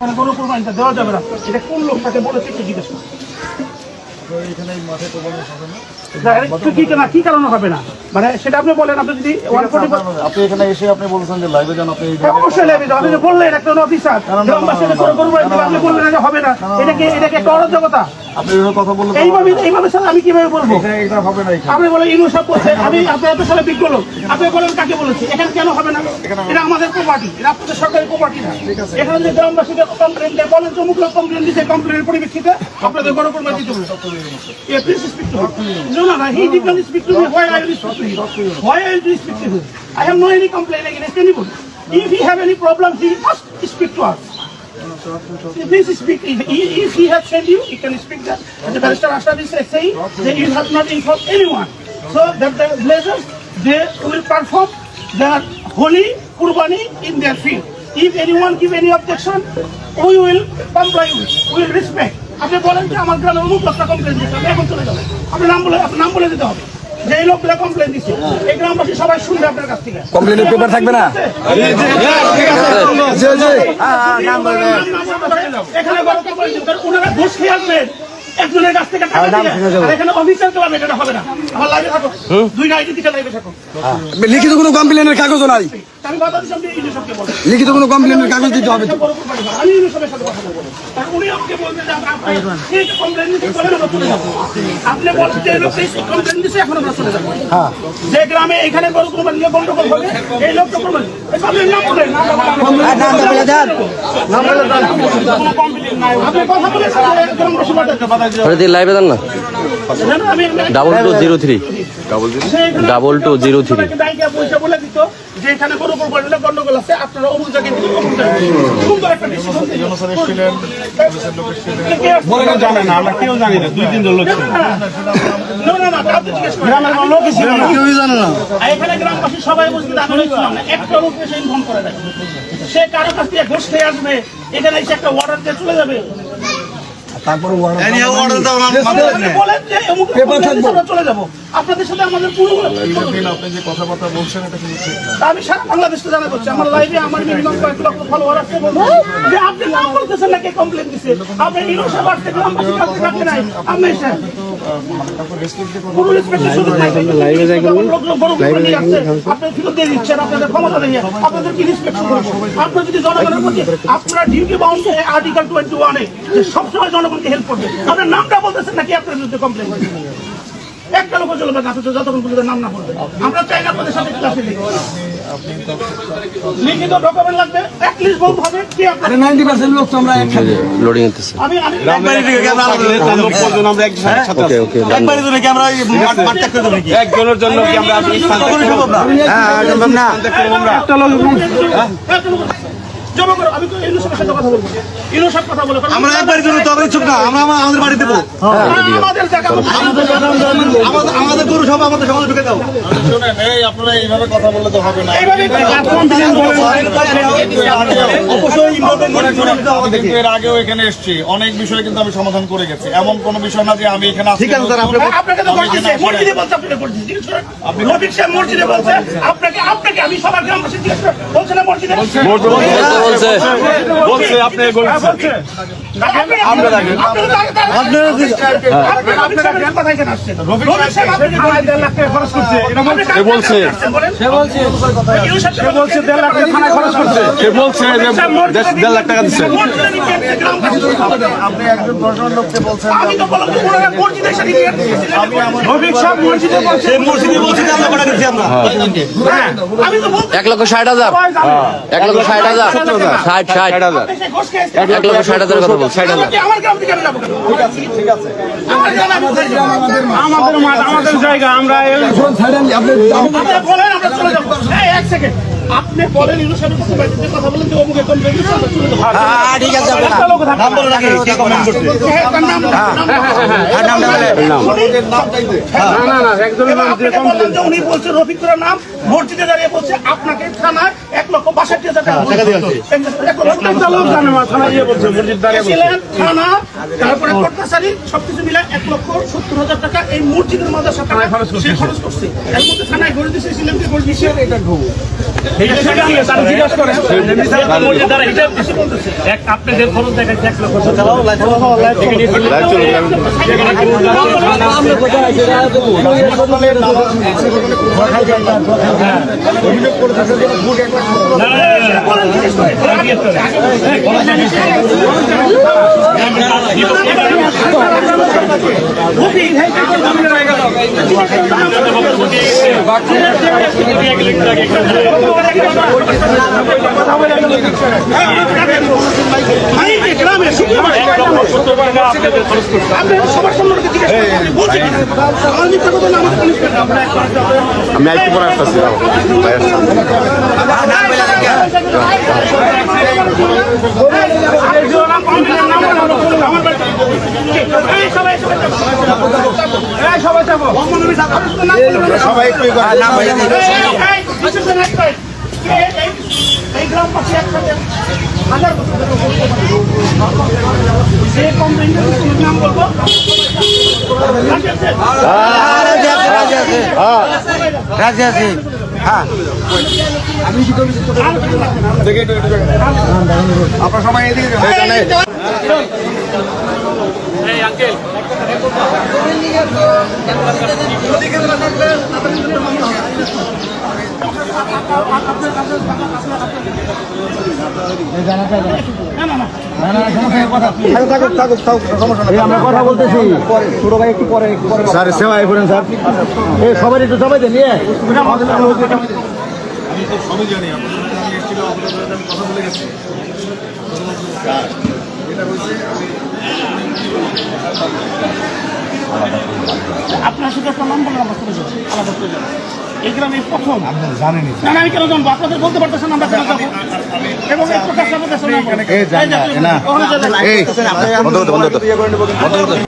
মানে গরু কোরবানিটা দেওয়া যাবে না। এটা কোন লোকটাকে বলেছে একটু জিজ্ঞেস করুন এখানে এই মাঠে তো বলা হবে না না, এটা কি- কি না কি কারণে হবে না? মানে সেটা আপনি বলেন আপনি যদি আপনি এখানে এসে আপনি বলছেন যে লাইভে যান আপনি অবশ্যই বললেন একটা অফিসার। না, না, না, গ্রামবাসীকে না, না, করে গরু বাড়ি না, দেবে, না, আপনি বললেন যে হবে না। এটাকে এটাকে এটা কি একটা অরাজকতা? আপনি এভাবে কথা বললে এইভাবে এইভাবে স্যার আমি কীভাবে বলব এটা হবে না আপনি বলে ইনু সব বলছে আমি আপনার এত সালে বিজ্ঞ লোক আপনি বলেন কাকে বলেছি এখানে কেন হবে না এটা আমাদের প্রপার্টি এটা আপনাদের সরকারি প্রপার্টি না এখানে যে গ্রামবাসীদের কমপ্লেন দেয় বলেন যে অমুক কমপ্লেন দিচ্ছে কমপ্লেনের পরিপ্রেক্ষিতে আপনাদের বড় করবার দিতে হবে Yeah, please speak to him. No, no, no, he did not speak to me. Why I will speak to him? Why I will speak to him? I have no any complaint against anybody. If he have any problem, he must speak to us. Please speak. If, if he has sent you, he can speak that. And the barrister Ashraf is saying that you have not informed anyone. So that the blazers, they will perform their holy kurbani in their field. If anyone give any objection, we will comply with, we will respect. আপনি বলেন যে আমার গ্রামে অমুক লোকটা complain দিচ্ছে আমি এখন চলে যাব আপনি নাম বলে আপনার নাম বলে দিতে হবে কমপ্লেন দিছে এই গ্রামবাসী সবাই শুনবে আপনার কাছ থেকে কমপ্লেনের পেপার থাকবে না এখানে বড় complaint ওনারা ঘুষ খেয়ে আসবেন একজনের কাছ থেকে টাকা দিয়ে। আর এখানে অফিসার ক্লাব এটা হবে না আমার লাইভে থাকো দুইটা আইডি থেকে লাইভে থাকো লিখিত কোনো কমপ্লেনের কাগজ নাই লিখিত কোনো কমপ্লেনের কাগজ দিতে হবে যে গ্রামে এখানে গন্ডগোল এই লোকটা করবেন লাইভে দেন না double two zero three double two zero three. যে এখানে কুরবানি নিলে গন্ডগোল আছে আপনারা অমুক জায়গায় দিন, অমুক জায়গায় সুন্দর একটা দিন। বলে জানে না আমরা কেউ জানি না দুই তিনজন লোক ছিল না, না, না, আপনি জিজ্ঞেস করেন। গ্রামের কোনো লোকই ছিল না। আর এখানে গ্রামবাসী সবাই বুঝতে আমি ছিলাম না। একটা লোক এসে ইনফর্ম করে দেয়। সে কারও কাছ থেকে ঘুষ খেয়ে আসবে এখানে এসে একটা অর্ডার দিয়ে চলে যাবে। তারপরে আমরা আপনাদের সাথে আমাদের পুরো আপনি যে কথাবার্তা বলছেন এটা কিন্তু ঠিক না। আমি সারা বাংলাদেশকে জানা করছি। আমার লাইভে আমার মিনিমাম কয়েক লক্ষ ফলোয়ার আছে যে আপনি নাম বলতেছেন নাকি কমপ্লেন দিছে? আপনি বাড়তে গ্রামবাসী কাছে কাছে নাই আমি এসে। সবসময় জনগণকে হেল্প করবে নামটা বলতেছেন নাকি আপনার কমপ্লেন একটা লোক চলবে না যতক্ষণ নাম না বলবে আমরা চাই না সাথে ক্লাসে লিখিত ডকুমেন্ট লাগবে অ্যাটলিস্ট বলতে হবে কি আপনার নাইনটি পার্সেন্ট লোক তো আমরা একসাথে লোডিং হতেছে আমি আমি আমরা একসাথে ওকে ওকে একবারই তো নাকি মাঠ- মাঠ ত্যাগ করে দেবো নাকি? একজনের জন্য কি আমরা স্থান করব না? একটা লোক জমা করো আমি তো ইউনুসেফের সাথে কথা বলব। ইউনুসেফ কথা বলো আমরা একবারের জন্য তো আমরা না আমরা আমাদের বাড়ি দেবো আমাদের জায়গা আমাদের আমাদের গরু সব আমাদের সমাজে ঢুকে দাও। শুনেন এই আপনারা এইভাবে কথা বললে তো হবে না। এইভাবে অবশ্যই এর আগেও এখানে এসেছি। অনেক বিষয় কিন্তু আমি সমাধান করে গেছি। এমন কোনো বিষয় না যে আমি এখানে ঠিক আছে স্যার আপনি আপনাকে তো বলছি মসজিদে বলছে আপনি বলছি জিজ্ঞেস করেন। সাহেব মসজিদে বলছে আপনাকে আপনাকে আমি সবার গ্রামবাসী জিজ্ঞেস করে বলছে মসজিদে? বলছে বলছে বলছে আপনি বলছে আপনারা আপনারা কথা এখানে আসছেন রফিক সাহেব আপনাকে দেড় লাখ টাকা খরচ করছে সে বলছে। সে বলছে সে বলছে দেড় লাখ টাকা থানায় খরচ করছে। সে বলছে যে দেড় লাখ টাকা দিচ্ছে। আপনি একজন দশজন লোককে বলছেন আমি তো বললাম যে ওনারা মসজিদের সাথে রফিক সাহেব মসজিদে বলছে। সে মসজিদে বলছে যে আমরা কটা দিচ্ছি আমরা? আমি তো বলছি এক লক্ষ ষাট হাজার। এক লক্ষ ষাট হাজার। ষাট ষাট হাজার এক লক্ষ ষাট হাজার কথা ষাট হাজার? আমাদের জায়গা আমরা এক সেকেন্ড আপনি বলেন কথা বলেন যে ঠিক আছে। নাম বলে হ্যাঁ, নাম উনি বলছে নাম মসজিদে দাঁড়িয়ে বলছে আপনাকে থানায় এক লক্ষ বাষট্টি হাজার টাকা টাকা দিয়েছে। এক লক্ষ ছিলেন থানা তারপরে কোর্ট সবকিছু মিলে এক লক্ষ সত্তর হাজার টাকা এই মসজিদের মাদ্রাসা টাকা সে খরচ করছে এর মধ্যে থানায় ঘুরে দিয়েছে ছিলেন ঘুরে দিয়েছে এটা ঘু আপনাদের খরচ দেখাচ্ছে এক লক্ষ লাইভ চলুন গ্রামে আমি একটু পরে আসতেছি ভাই আসছি। সবাই একটু এই গ্রামবাসী একসাথে হাজার বছর ধরে বসবাস যে কমপ্লেন্টের নাম বলব রাজি আছি। হ্যাঁ। আপনার সবাই এদিকে। কথা বলতেছি ছোট স্যার সেবা করেন স্যার এই সবাই একটু সবাই দেন আমি তো সবই আপনাদের সাথে আমি আপনার সাথে একটা নাম বলে আমরা আলাদা চলে যাব এই গ্রামে প্রথম। আপনার জানেনি না আমি কেন জানব? আপনাদের বলতে পারতেছেন আমরা কেন যাব এবং এই প্রকাশ আমাদের সামনে এই জান না, না। ওখানে যাবেন। এই বন্ধ করতে বন্ধ করতে।